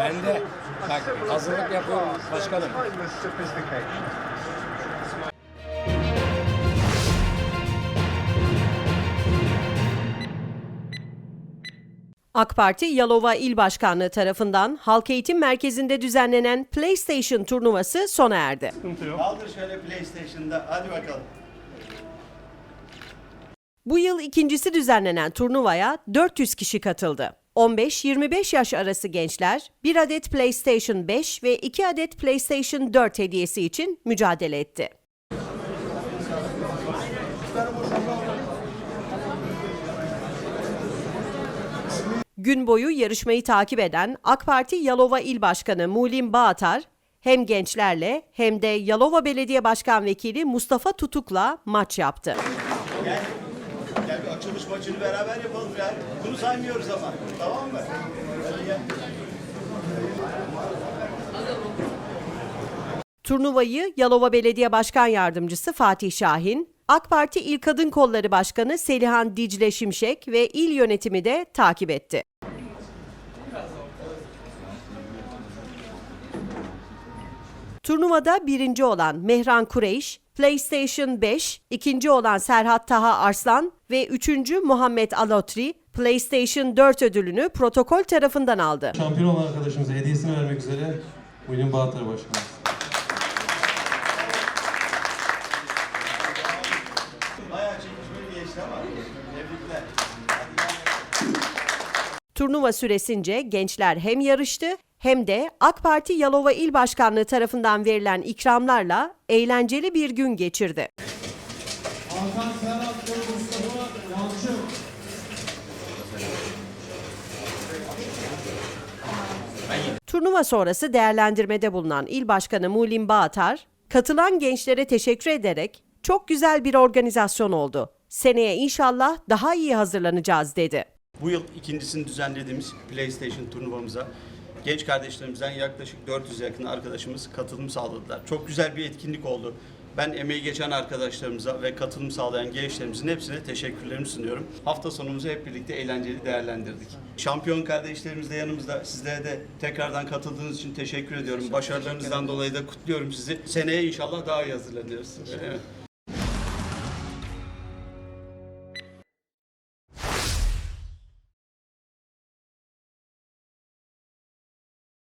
Ben de bak hazırlık yapıyorum başkanım. AK Parti Yalova İl Başkanlığı tarafından Halk Eğitim Merkezi'nde düzenlenen PlayStation turnuvası sona erdi. Kaldır şöyle PlayStation'da. Hadi bakalım. Bu yıl ikincisi düzenlenen turnuvaya 400 kişi katıldı. 15-25 yaş arası gençler 1 adet PlayStation 5 ve 2 adet PlayStation 4 hediyesi için mücadele etti. Gün boyu yarışmayı takip eden AK Parti Yalova İl Başkanı Mulim Bağatar, hem gençlerle hem de Yalova Belediye Başkan Vekili Mustafa Tutuk'la maç yaptı. Gel. Gel bir açılış maçını beraber yapalım ya. Bunu saymıyoruz ama. Tamam mı? Turnuvayı Yalova Belediye Başkan Yardımcısı Fatih Şahin, AK Parti İl Kadın Kolları Başkanı Selihan Dicle Şimşek ve il yönetimi de takip etti. Turnuvada birinci olan Mehran Kureyş, PlayStation 5, ikinci olan Serhat Taha Arslan ve üçüncü Muhammed Alotri, PlayStation 4 ödülünü protokol tarafından aldı. Şampiyon olan arkadaşımıza hediyesini vermek üzere William Bağatar Başkanımız. Bayağı çekişmeli geçti ama. Tebrikler. Turnuva süresince gençler hem yarıştı hem de AK Parti Yalova İl Başkanlığı tarafından verilen ikramlarla eğlenceli bir gün geçirdi. Hakan Serhat Turnuva sonrası değerlendirmede bulunan İl Başkanı Mulim Bağatar, katılan gençlere teşekkür ederek çok güzel bir organizasyon oldu. Seneye inşallah daha iyi hazırlanacağız dedi. Bu yıl ikincisini düzenlediğimiz PlayStation turnuvamıza genç kardeşlerimizden yaklaşık 400 yakın arkadaşımız katılım sağladılar. Çok güzel bir etkinlik oldu. Ben emeği geçen arkadaşlarımıza ve katılım sağlayan gençlerimizin hepsine teşekkürlerimi sunuyorum. Hafta sonumuzu hep birlikte eğlenceli değerlendirdik. Şampiyon kardeşlerimiz de yanımızda. Sizlere de tekrardan katıldığınız için teşekkür ediyorum. Başarılarınızdan dolayı da kutluyorum sizi. Seneye inşallah daha iyi hazırlanıyoruz. Evet.